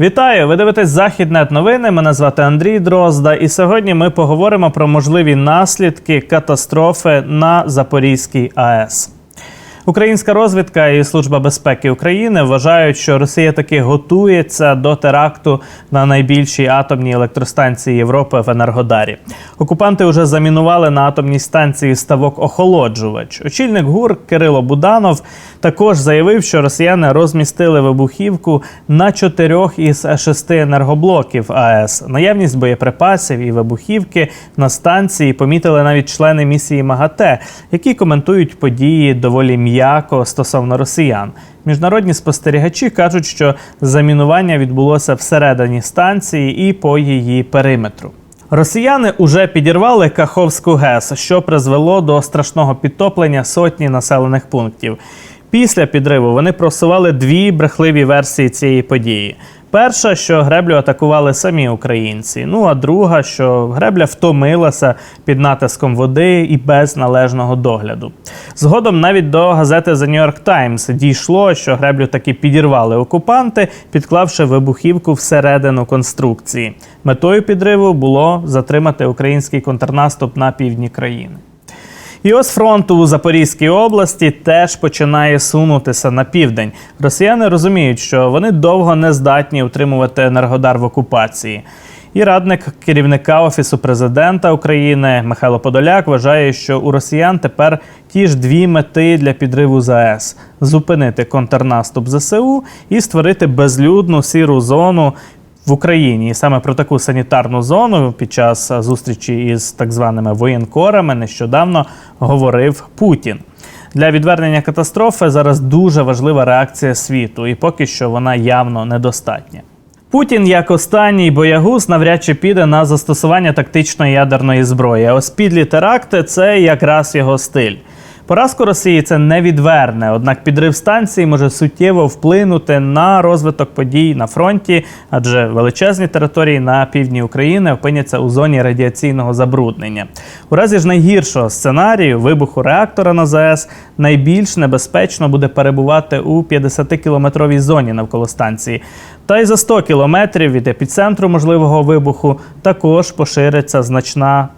Вітаю! Ви дивитесь Західнет новини. Мене звати Андрій Дрозда, і сьогодні ми поговоримо про можливі наслідки катастрофи на Запорізькій АЕС. Українська розвідка і Служба безпеки України вважають, що Росія таки готується до теракту на найбільшій атомній електростанції Європи в Енергодарі. Окупанти вже замінували на атомній станції ставок охолоджувач. Очільник ГУР Кирило Буданов також заявив, що росіяни розмістили вибухівку на чотирьох із шести енергоблоків АЕС. Наявність боєприпасів і вибухівки на станції помітили навіть члени місії МАГАТЕ, які коментують події доволі м'яко стосовно росіян. Міжнародні спостерігачі кажуть, що замінування відбулося всередині станції і по її периметру. Росіяни уже підірвали Каховську ГЕС, що призвело до страшного підтоплення сотні населених пунктів. Після підриву вони просували дві брехливі версії цієї події. Перша, що греблю атакували самі українці. Ну а друга, що гребля втомилася під натиском води і без належного догляду. Згодом навіть до газети The New York Times дійшло, що греблю таки підірвали окупанти, підклавши вибухівку всередину конструкції. Метою підриву було затримати український контрнаступ на півдні країни. І ось фронт у Запорізькій області теж починає сунутися на південь. Росіяни розуміють, що вони довго не здатні утримувати енергодар в окупації. І радник керівника офісу президента України Михайло Подоляк вважає, що у росіян тепер ті ж дві мети для підриву ЗАЕС: зупинити контрнаступ ЗСУ і створити безлюдну сіру зону в Україні. І саме про таку санітарну зону під час зустрічі із так званими воєнкорами нещодавно говорив Путін. Для відвернення катастрофи зараз дуже важлива реакція світу, і поки що вона явно недостатня. Путін, як останній боягуз, навряд чи піде на застосування тактичної ядерної зброї. А ось підлі теракти це якраз його стиль. Поразку Росії це не відверне, однак підрив станції може суттєво вплинути на розвиток подій на фронті, адже величезні території на півдні України опиняться у зоні радіаційного забруднення. У разі ж найгіршого сценарію вибуху реактора на ЗАЕС найбільш небезпечно буде перебувати у 50-кілометровій зоні навколо станції. Та й за 100 кілометрів від епіцентру можливого вибуху також пошириться значна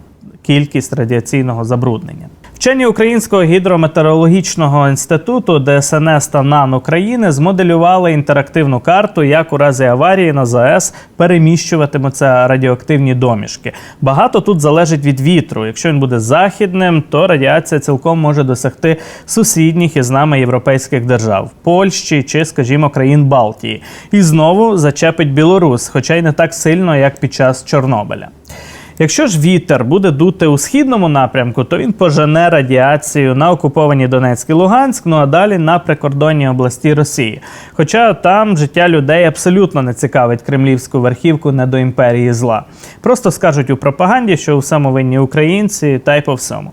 кількість радіаційного забруднення. Вчені Українського гідрометеорологічного інституту ДСНС та НАН України змоделювали інтерактивну карту, як у разі аварії на ЗАЕС переміщуватимуться радіоактивні домішки. Багато тут залежить від вітру. Якщо він буде західним, то радіація цілком може досягти сусідніх із нами європейських держав Польщі чи, скажімо, країн Балтії. І знову зачепить Білорусь, хоча й не так сильно, як під час Чорнобиля. Якщо ж вітер буде дути у східному напрямку, то він пожене радіацію на окуповані Донецьк і Луганськ, ну а далі на прикордонні області Росії. Хоча там життя людей абсолютно не цікавить кремлівську верхівку не до імперії зла. Просто скажуть у пропаганді, що у самовинні українці, та й по всьому.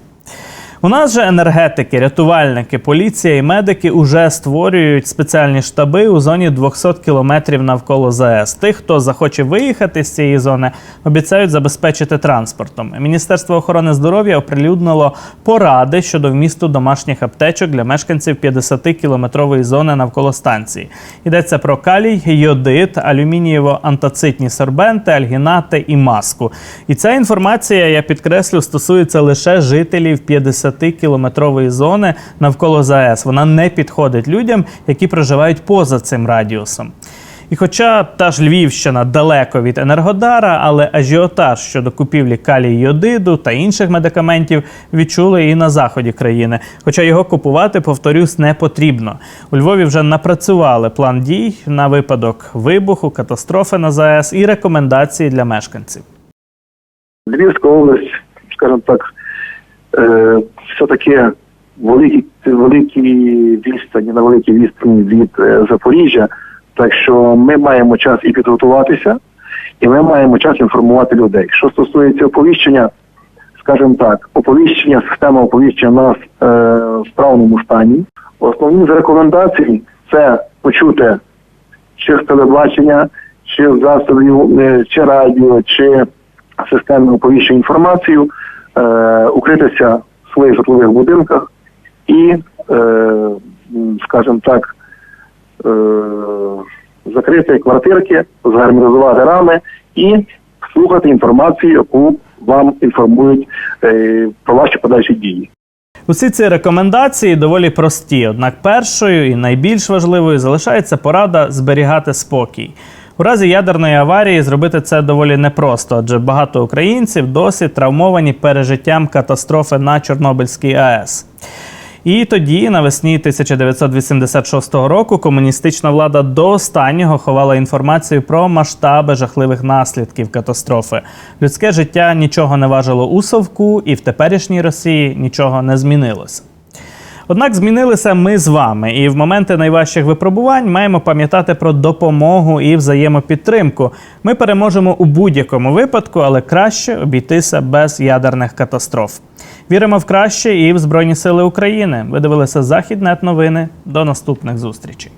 У нас же енергетики, рятувальники, поліція і медики уже створюють спеціальні штаби у зоні 200 кілометрів навколо ЗАЕС. Тих, хто захоче виїхати з цієї зони, обіцяють забезпечити транспортом. Міністерство охорони здоров'я оприлюднило поради щодо вмісту домашніх аптечок для мешканців 50-кілометрової зони навколо станції. Йдеться про калій, йодит, алюмінієво-антацитні сорбенти, альгінати і маску. І ця інформація, я підкреслю, стосується лише жителів 50 10-кілометрової зони навколо ЗАЕС. Вона не підходить людям, які проживають поза цим радіусом. І хоча та ж Львівщина далеко від Енергодара, але ажіотаж щодо купівлі калій йодиду та інших медикаментів відчули і на заході країни. Хоча його купувати, повторюсь, не потрібно. У Львові вже напрацювали план дій на випадок вибуху, катастрофи на ЗАЕС і рекомендації для мешканців. Львівська область, скажімо так, е, все-таки великі великі відстані на великій відстані від е, Запоріжжя. Так що ми маємо час і підготуватися, і ми маємо час інформувати людей. Що стосується оповіщення, скажімо так, оповіщення, система оповіщення у нас е, в справному стані. Основні з рекомендацій це почути чи з телебачення, чи з засобів, е, чи радіо, чи системи оповіщення інформацію, е, укритися своїх житлових будинках і, е, скажімо так, е, закрити квартирки, згармонізувати рами і слухати інформацію, яку вам інформують е, про ваші подальші дії. Усі ці рекомендації доволі прості, однак першою і найбільш важливою залишається порада зберігати спокій. У разі ядерної аварії зробити це доволі непросто, адже багато українців досі травмовані пережиттям катастрофи на Чорнобильській АЕС. І тоді, навесні 1986 року, комуністична влада до останнього ховала інформацію про масштаби жахливих наслідків катастрофи. Людське життя нічого не важило у совку, і в теперішній Росії нічого не змінилося. Однак змінилися ми з вами, і в моменти найважчих випробувань маємо пам'ятати про допомогу і взаємопідтримку. Ми переможемо у будь-якому випадку, але краще обійтися без ядерних катастроф. Віримо в краще і в Збройні Сили України. Ви дивилися Західнет новини. До наступних зустрічей.